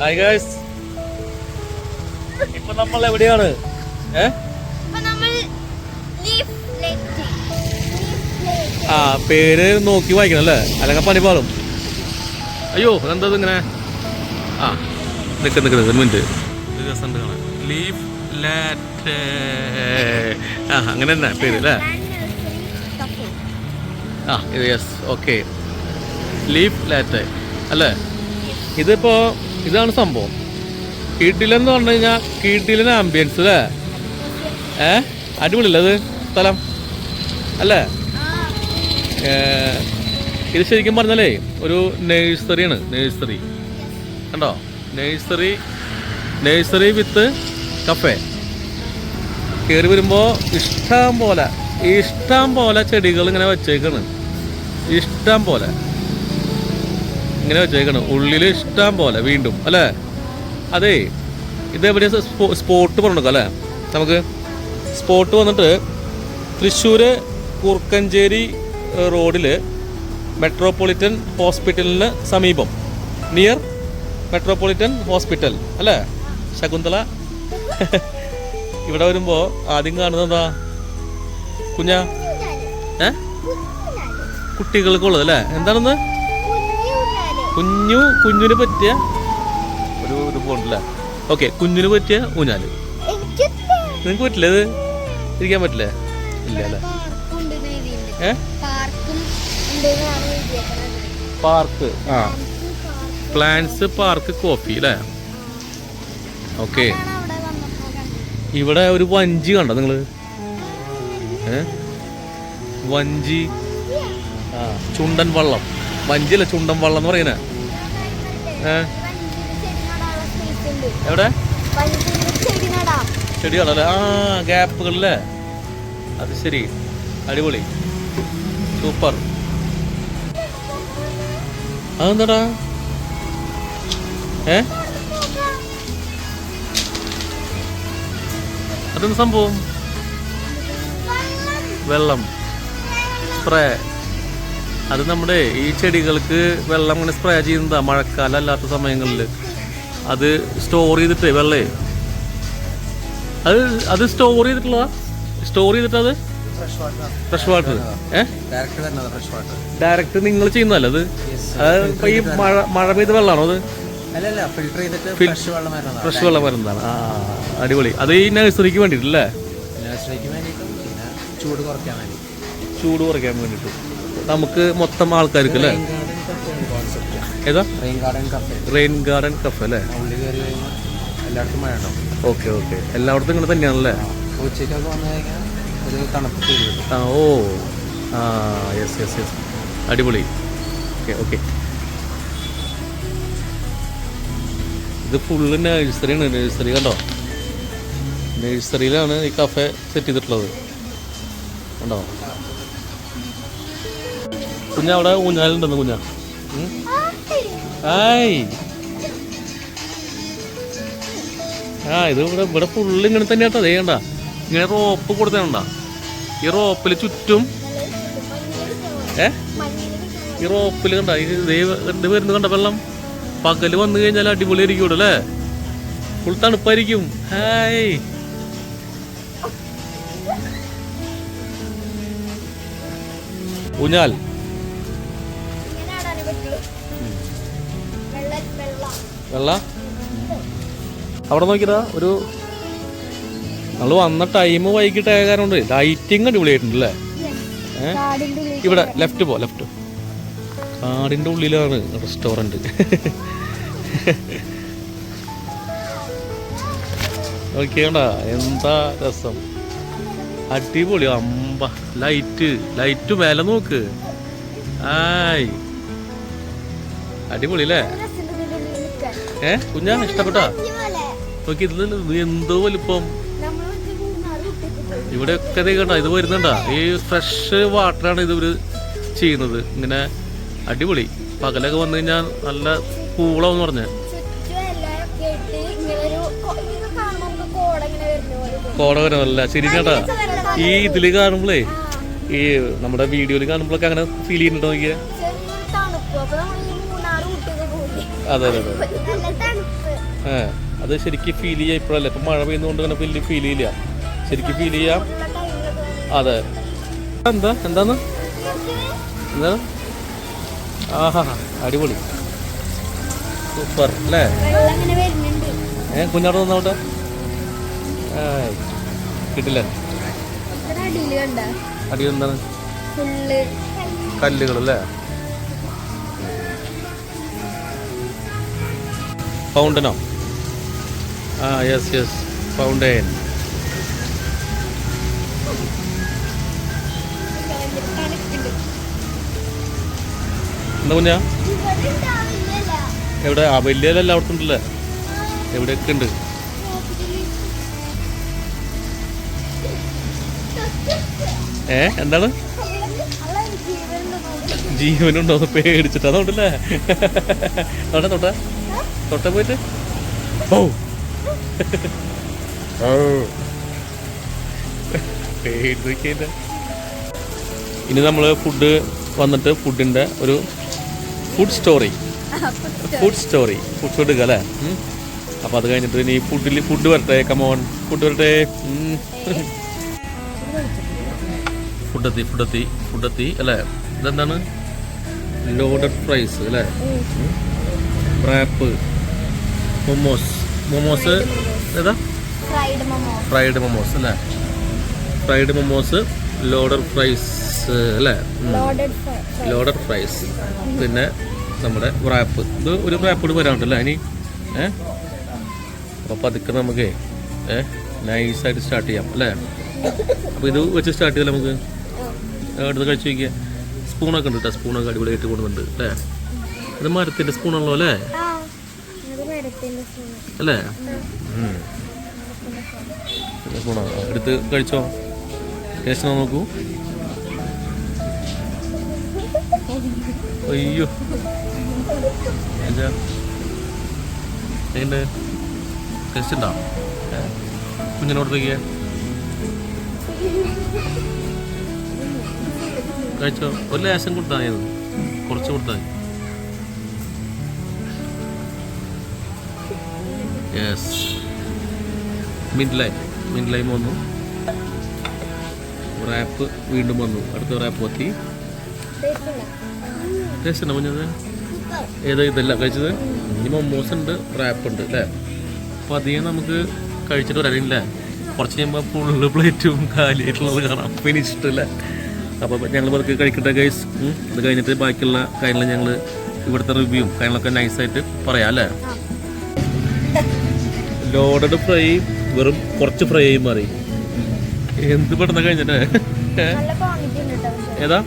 Hi girls ഇപ്പൊ നമ്മൾ എവിടെയാണ്? ഏ? ആ പേര് നോക്കി വായിക്കണം അല്ലേ? അല്ലെങ്കിൽ പണി പാളും അയ്യോ എന്താ ഇങ്ങനെ? ആ നിക്ക് നിക്ക് നിക്ക് മിനിറ്റ്. രസമുണ്ട് കാണാൻ. ലീഫ് ലാറ്റ് ആ അങ്ങനെ തന്നെ പേര് അല്ലേ? ആ ഇത് യെസ് ഓക്കെ ലീഫ് ലാറ്റ് അല്ലേ? ഇതിപ്പോ ഇതാണ് സംഭവം. കീട്ടിലെന്ന് പറഞ്ഞു കഴിഞ്ഞാൽ കീട്ടിലിന് ആംബിയൻസ് അല്ലേ ഏ? അടിപൊളിയല്ലേ അത് സ്ഥലം? അല്ലേ? ഇത് ശരിക്കും പറഞ്ഞാലേ ഒരു നേഴ്സറിയാണ് നേഴ്സറി. കണ്ടോ? Nursery nursery with cafe. കയറി വരുമ്പോൾ ഇഷ്ടം പോലെ ഇഷ്ടം പോലെ ചെടികൾ ഇങ്ങനെ വെച്ചേക്കാണ്. ഇഷ്ടം പോലെ. ഇങ്ങനെ വെച്ചേക്കണം ഉള്ളിൽ ഇഷ്ടം പോലെ വീണ്ടും അല്ലേ? അതേ ഇതേപോലെ സ്പോട്ട് പറഞ്ഞു അല്ലേ? നമുക്ക് സ്പോട്ട് വന്നിട്ട് തൃശ്ശൂർ കുർക്കഞ്ചേരി റോഡിൽ മെട്രോപൊളിറ്റൻ ഹോസ്പിറ്റലിന് സമീപം. നിയർ മെട്രോപൊളിറ്റൻ ഹോസ്പിറ്റൽ അല്ലേ? ശകുന്തള. ഇവിടെ വരുമ്പോൾ ആദ്യം കാണുന്നത് എന്താ? കുഞ്ഞ? ഏ? കുട്ടികൾക്കുള്ളത് അല്ലേ? എന്താണെന്ന്? കുഞ്ഞു കുഞ്ഞിന് പറ്റിയ ഒരു ഇത് പോകണ്ടല്ലേ ഓക്കെ കുഞ്ഞിന് പറ്റിയ ഊഞ്ഞാൽ. നിങ്ങൾക്ക് പറ്റില്ല ഇത് ഇരിക്കാൻ പറ്റില്ലേ? ഇല്ല അല്ലേ ഏ? പാർക്കും ആ. പ്ലാന്റ്സ് പാർക്ക് കോഫി അല്ലേ ഓക്കെ. ഇവിടെ ഒരു വഞ്ചി കണ്ടോ നിങ്ങൾ? ഏ? വഞ്ചി. ആ ചുണ്ടൻ വള്ളം. വഞ്ചിയല്ല ചുണ്ടൻ വള്ളം എന്ന് പറയുന്നേ ഏ? വഞ്ചിയിൽ ചെടി നടാനുള്ള space ഉണ്ട്. എവിടെ. ചെടികളല്ലേ? ആ ഗ്യാപ്പുകളില്ലേ? അത് ശരി. അടിപൊളി. സൂപ്പർ. അതെന്താടാ? ഏ? അതെന്ത് സംഭവം? വെള്ളം. സ്പ്രേ. അത് നമ്മുടെ ഈ ചെടികൾക്ക് വെള്ളം ഇങ്ങനെ സ്പ്രേ ചെയ്യുന്നതാ മഴക്കാലം അല്ലാത്ത സമയങ്ങളിൽ അത് സ്റ്റോർ ചെയ്തിട്ട് വെള്ളേ. അത് അത് സ്റ്റോർ ചെയ്തിട്ടുള്ളതാ? സ്റ്റോർ ചെയ്തിട്ട് അത്? ഫ്രഷ് വാട്ടർ ഡയറക്റ്റ് നിങ്ങൾ ചെയ്യുന്നതല്ല അത്? അത് ഈ മഴ മഴ പെയ്ത വെള്ളമാണോ അത്? ഫ്രഷ് വെള്ളം വരുന്നതാണ്. ആ അടിപൊളി. അത് ഈ നഴ്സറിക്ക് വേണ്ടിയിട്ടല്ലേ? വേണ്ടിയിട്ടും ചൂട് കുറയ്ക്കാൻ വേണ്ടി. ചൂട് കുറയ്ക്കാൻ വേണ്ടിയിട്ട്. നമുക്ക് മൊത്തം ആൾക്കാർക്ക് അല്ലേ? ഏതാ റെയിൻ ഗാർഡൻ കഫേ അല്ലേ ഓക്കെ ഓക്കെ. എല്ലായിടത്തും ഇങ്ങനെ തന്നെയാണല്ലേ? ആ ഓ. ആ യെസ് യെസ് യെസ് അടിപൊളി. Okay okay. ഇത് ഫുള്ള് നഴ്സറിയാണ് നഴ്സറി കണ്ടോ? നഴ്സറിയിലാണ് ഈ കഫേ സെറ്റ് ചെയ്തിട്ടുള്ളത്. കണ്ടോ? കുഞ്ഞ അവിടെ ഊഞ്ഞാലുണ്ടെന്ന് കുഞ്ഞ? ആയ്. ആ ഇത് ഇവിടെ ഇവിടെ ഫുള്ള് ഇങ്ങനെ തന്നെ കേട്ടോ അതേ കണ്ട. ഇങ്ങനെ റോപ്പ് കൊടുത്തേണ്ട ഈ റോപ്പിൽ ചുറ്റും ഏ? ഈ റോപ്പിൽ കണ്ട ഈ എന്ത് വരുന്നത് കണ്ട വെള്ളം. പകൽ വന്നു കഴിഞ്ഞാൽ അടിപൊളിയായിരിക്കും ഇവിടെ അല്ലേ? ഫുൾ തണുപ്പായിരിക്കും. ഹായ്. ഊഞ്ഞാൽ. വെള്ളം. അവിടെ നോക്കിയതാ ഒരു നമ്മൾ വന്ന ടൈം വൈകിട്ട് ആയതുകൊണ്ട് ലൈറ്റിങ് അടിപൊളിയായിട്ടുണ്ട് അല്ലേ ഏ? ഉള്ളിൽ ഇവിടെ ലെഫ്റ്റ് പോ ലെഫ്റ്റ് കാടിന്റെ ഉള്ളിലാണ് റെസ്റ്റോറന്റ് നോക്കിയണ്ടാ എന്താ രസം. അടിപൊളി അമ്പ. ലൈറ്റ് ലൈറ്റ് മേലെ നോക്ക്. ആയി. അടിപൊളി അല്ലേ ഏ? കുഞ്ഞാ ഇഷ്ടപ്പെട്ടോ? നോക്കി ഇത് ഇത് എന്തോ വലിപ്പം. ഇവിടെ ഒക്കെ കണ്ടോ ഇത് വരുന്നുണ്ടോ? ഈ ഫ്രഷ് വാട്ടറാണ് ഇത് ഇവർ ചെയ്യുന്നത്. ഇങ്ങനെ അടിപൊളി. പകലൊക്കെ വന്നു കഴിഞ്ഞാൽ നല്ല കൂളാന്ന് പറഞ്ഞ. കോട ഇങ്ങനെ വരുന്ന പോലെ തോന്നും. കോട വരല്ല ശരി കേട്ടാ ഈ ഇതിൽ കാണുമ്പോഴേ ഈ നമ്മുടെ വീഡിയോയിൽ കാണുമ്പോഴൊക്കെ അങ്ങനെ ഫീൽ ചെയ്യുന്നുണ്ടോ നോക്കിയാ? അതെ അതെ അതെ. അത് ശരിക്കും ഫീൽ ചെയ്യാം ഇപ്പോഴല്ലേ. ഇപ്പം മഴ പെയ്യുന്നതുകൊണ്ട് അങ്ങനെ വലിയ ഫീൽ ചെയ്യില്ല ശരിക്കും ഫീൽ ചെയ്യാം. അതെ. എന്താ? എന്താന്ന്? എന്താണ്? ആഹാ അടിപൊളി. സൂപ്പർ അല്ലേ? ഏ കുഞ്ഞാട് വന്നോട്ടെ കിട്ടില്ല. അടി എന്താണ്? കല്ലുകൾ അല്ലേ ഫൗണ്ടനോ ആ യെസ് യെസ് ഫൗണ്ടൈൻ എന്താ കുഞ്ഞാ? എവിടെ? ആ വലിയതല്ല അവിടെ ഉണ്ടല്ലേ? എവിടെയൊക്കെ ഉണ്ട്? ഏ എന്താണ്? ജീവനുണ്ടോ പേടിച്ചിട്ട്. അതുകൊണ്ടല്ലേ തൊട്ടെ തൊട്ടെ. തൊട്ടെ പോയിട്ട്? ഓ ഇനി നമ്മൾ ഫുഡ് വന്നിട്ട് ഫുഡിന്റെ ഒരു food story food story food എടുക്കുക അല്ലേ? അപ്പോൾ അത് കഴിഞ്ഞിട്ട് ഇനി ഫുഡിൽ ഫുഡ് വരട്ടെ കമോൺ ഫുഡ് വരട്ടെ. ഫുഡെത്തി ഫുഡെത്തി ഫുഡെത്തി അല്ലേ? ഇതെന്താണ്? ലോഡഡ് ഫ്രൈസ് അല്ലേ? റാപ്പ് മൊമോസ് മൊമോസ് ഏതാ? ഫ്രൈഡ് മൊമോ ഫ്രൈഡ് മൊമോസ് അല്ലേ? ഫ്രൈഡ് മൊമോസ് ലോഡർ ഫ്രൈസ് അല്ലേ? ലോഡർ ഫ്രൈസ് പിന്നെ നമ്മുടെ റാപ്പ് ഇത് ഒരു റാപ്പ് കൂടി വരാനുണ്ടല്ലോ. ഇനി ഏ? അപ്പോൾ പതുക്കെ നമുക്ക് ഏ? നൈസായിട്ട് സ്റ്റാർട്ട് ചെയ്യാം അല്ലേ? അപ്പോൾ ഇത് വെച്ച് സ്റ്റാർട്ട് ചെയ്താൽ നമുക്ക്? എടുത്ത് കഴിച്ച് നോക്കിയാൽ സ്പൂണൊക്കെ ഉണ്ട് കേട്ടോ സ്പൂണൊക്കെ അടിപൊളിയായിട്ട് കൊണ്ടുവന്നുണ്ട് അല്ലേ? ഇത് മരത്തിന്റെ സ്പൂണാണല്ലോ അല്ലേ ആ അത് മരത്തിന്റെ സ്പൂൺ അല്ലേ? എടുത്ത് കഴിച്ചോ? ടേസ്റ്റ് നോക്കൂ. അയ്യോ. എന്താ? എങ്ങനെ ടേസ്റ്റ് ഉണ്ടോ? ഏ? കുഞ്ഞിനോടത്തേക്ക് കഴിച്ചോ? ഒരു ലേശം കൊടുത്താൽ മതി. കുറച്ച് കൊടുത്താൽ മതി. Yes mint lime mint lime വന്നു റാപ്പ് വീണ്ടും വന്നു. അടുത്ത റാപ്പ് എത്തി ടേസ്റ്റ് ഉണ്ടോ കുഞ്ഞത്? ഏതാ ഇതല്ല കഴിച്ചത്? ഇനി മൊമോസ് ഉണ്ട് റാപ്പ് ഉണ്ട് അല്ലേ? അപ്പോൾ അധികം നമുക്ക് കഴിച്ചിട്ട് വരാനില്ല. കുറച്ച് കഴിയുമ്പോൾ ഫുള്ള് പ്ലേറ്റും കാലിയായിട്ടുള്ളത് കാണാം. ഫിനിഷ്ഡ് അല്ലേ അപ്പോൾ ഞങ്ങൾ പതുക്കെ കഴിക്കട്ടെ ഗൈസ് അത് കഴിഞ്ഞിട്ട് ബാക്കിയുള്ള കാര്യങ്ങൾ ഞങ്ങൾ ഇവിടുത്തെ റിവ്യൂവും കാര്യങ്ങളൊക്കെ നൈസായിട്ട് പറയാം അല്ലേ? ലോഡഡ് ഫ്രൈ വെറും കുറച്ച് ഫ്രൈ ആയി മാറി. എന്ത് പെട്ടെന്ന് കഴിഞ്ഞിട്ട്. ഏതാ?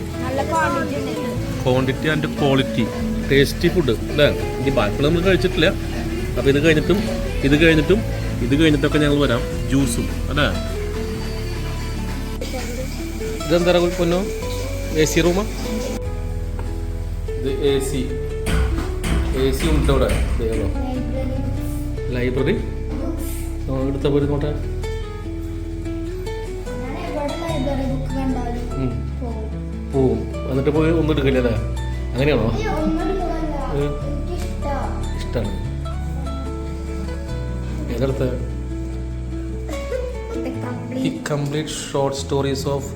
Quantity and quality tasty food അല്ലേ? ഇനി ബാക്കിയുള്ള നമ്മൾ കഴിച്ചിട്ടില്ല. അപ്പോൾ ഇത് കഴിഞ്ഞിട്ടും ഇത് കഴിഞ്ഞിട്ടും ഇത് കഴിഞ്ഞിട്ടൊക്കെ ഞങ്ങൾ വരാം. ജ്യൂസും അല്ലേ? ഇതെന്താ പൊന്നോ? എ സി റൂമാ ഇത് എ സി എ സി ഉണ്ട് അവിടെ ലൈബ്രറി എടുത്ത പോയി നോട്ടെ പോവും. എന്നിട്ട് പോയി ഒന്നും എടുക്കില്ല അല്ലേ? അങ്ങനെയാണോ? ഇഷ്ടമാണ് ഏതെടുത്ത? ഈ complete short stories of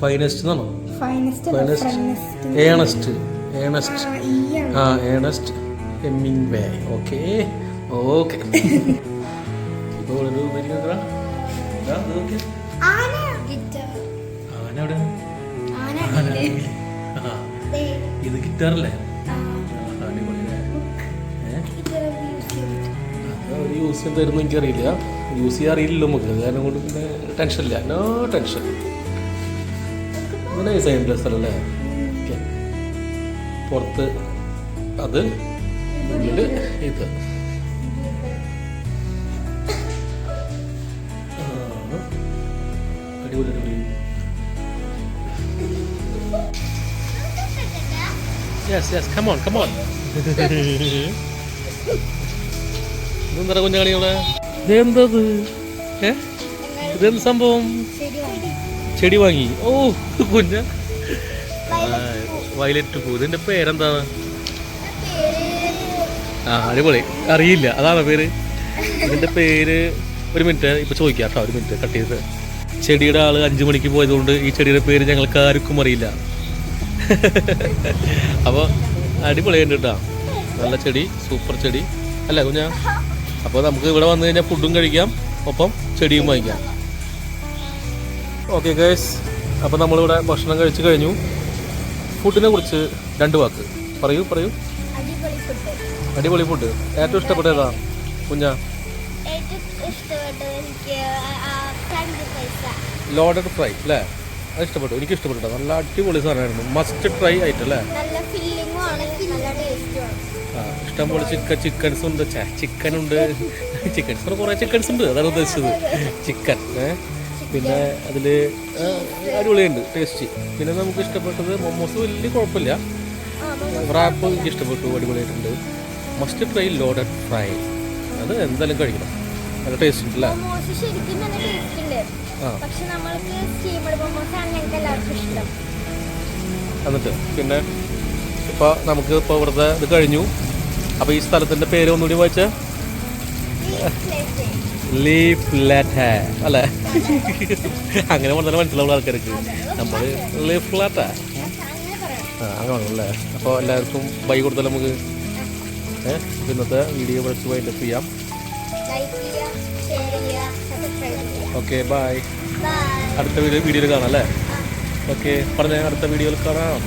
finest എന്നാണോ? ഫൈനസ്റ്റ് ഫൈനസ്റ്റ് ഏണസ്റ്റ് ഏണസ്റ്റ് ആ Ernest Hemingway okay okay ഒരു ആന. ഗിറ്റാർ. ആന എവിടെ? ആന ആന ഉണ്ട്. ദേ, ഇത് ഗിറ്റാറല്ലേ? ഗിറ്റാർ യൂസ് ചെയ്യാൻ തരുന്ന എനിക്കറിയില്ല. യൂസ് ചെയ്യാൻ അറിയില്ലല്ലോ നമുക്ക്. കാരണം കൊണ്ട് പിന്നെ ടെൻഷനില്ല നോ ടെൻഷൻ നല്ല ഡിസൈൻ സ്ഥലമല്ലേ അല്ലേ? പുറത്ത് അത് ഉള്ളിൽ ഇത്. അടിപൊളി അടിപൊളി യെസ് യെസ് കമോൺ കമോൺ ഇതെന്താ ഇവിടെ? ഇതെന്തത്? ഏ? ഇതെന്ത് സംഭവം. ചെടി വാങ്ങി. ഓ കുഞ്ഞ. വയലറ്റ് പൂ. ഇതിന്റെ പേരെന്താ? പേര് ആ അടിപൊളി. അറിയില്ല. അതാണ് പേര്? ഇതിന്റെ പേര് ഒരു മിനിറ്റ് ഇപ്പൊ ചോദിക്കാം കേട്ടോ ഒരു മിനിറ്റ് കട്ട് ചെയ്ത്. ചെടിയുടെ ആൾ അഞ്ചു മണിക്ക് പോയതുകൊണ്ട് ഈ ചെടിയുടെ പേര് ഞങ്ങൾക്ക് ആർക്കും അറിയില്ല. അപ്പോൾ അടിപൊളിയുണ്ട് കേട്ടോ. നല്ല ചെടി സൂപ്പർ ചെടി. അല്ല കുഞ്ഞാ? അപ്പോൾ നമുക്ക് ഇവിടെ വന്നു കഴിഞ്ഞാൽ ഫുഡും കഴിക്കാം ഒപ്പം ചെടിയും വാങ്ങിക്കാം. ഓക്കെ ഗേഴ്സ് അപ്പോൾ നമ്മളിവിടെ ഭക്ഷണം കഴിച്ചു കഴിഞ്ഞു. ഫുഡിനെ കുറിച്ച് രണ്ട് വാക്ക്. പറയൂ പറയൂ. അടിപൊളി ഫുഡ് ഏറ്റവും ഇഷ്ടപ്പെട്ട ഏതാ കുഞ്ഞാ? ഏറ്റവും ഇഷ്ടപ്പെട്ടത് എനിക്ക് ഫ്രഞ്ച് ഫ്രൈസ് ലോഡഡ് ഫ്രൈ അല്ലേ? അത് ഇഷ്ടപ്പെട്ടു. എനിക്ക് ഇഷ്ടപ്പെട്ടു നല്ല അടിപൊളി സാധനമായിരുന്നു. മസ്റ്റ് ട്രൈ ആയിട്ട് അല്ലേ? ആ ഇഷ്ടംപോലെ ചിക്കൻ ചിക്കൻസ് ഉണ്ട്. ചിക്കൻ ഉണ്ട്. ചിക്കൻസ് കുറേ ചിക്കൻസ് ഉണ്ട്. അതാണ് ഉദ്ദേശിച്ചത്. ചിക്കൻ പിന്നെ അതിൽ അടിപൊളിയുണ്ട്. ടേസ്റ്റ് പിന്നെ നമുക്ക് ഇഷ്ടപ്പെട്ടത് മൊമോസ് വലിയ കുഴപ്പമില്ല. റാപ്പ് എനിക്ക് ഇഷ്ടപ്പെട്ടു. അടിപൊളിയായിട്ടുണ്ട്. മസ്റ്റ് ട്രൈ ലോഡഡ് ഫ്രൈ അത് എന്തായാലും കഴിക്കണം. നല്ല ടേസ്റ്റ് ഉണ്ട് അല്ലേ മൊമോസ് ശരിക്കും നല്ല ടേസ്റ്റ് ഉണ്ട് ആ. പക്ഷെ നമ്മൾക്ക് സ്റ്റീമഡ് മൊമോസ് ആണ് ഞങ്ങൾക്ക് എല്ലാവർക്കും ഇഷ്ടം. എന്നിട്ട് പിന്നെ ഇപ്പോൾ നമുക്ക് ഇപ്പോൾ ഇവിടുത്തെ ഇത് കഴിഞ്ഞു. അപ്പോൾ ഈ സ്ഥലത്തിന്റെ പേര് ഒന്നുകൂടി വായിച്ച. ലീഫ് ലാറ്റ് അല്ലേ? അങ്ങനെ പറഞ്ഞാൽ മനസ്സിലാവുള്ള ആൾക്കാർക്ക്. നമ്മൾ ലീഫ് ഫ്ലാറ്റാ അങ്ങനെ പറയാം ആ അങ്ങനെ അല്ലേ? അപ്പോൾ എല്ലാവർക്കും ബൈ കൊടുത്താൽ നമുക്ക്? ഇന്നത്തെ വീഡിയോ വിളിച്ച് വൈൻഡപ്പ് ചെയ്യാം. Okay bye. ബൈ. അടുത്ത വീഡിയോ വീഡിയോയിൽ കാണാം അല്ലേ? ഓക്കെ പറഞ്ഞ അടുത്ത വീഡിയോയിൽ കാണാം.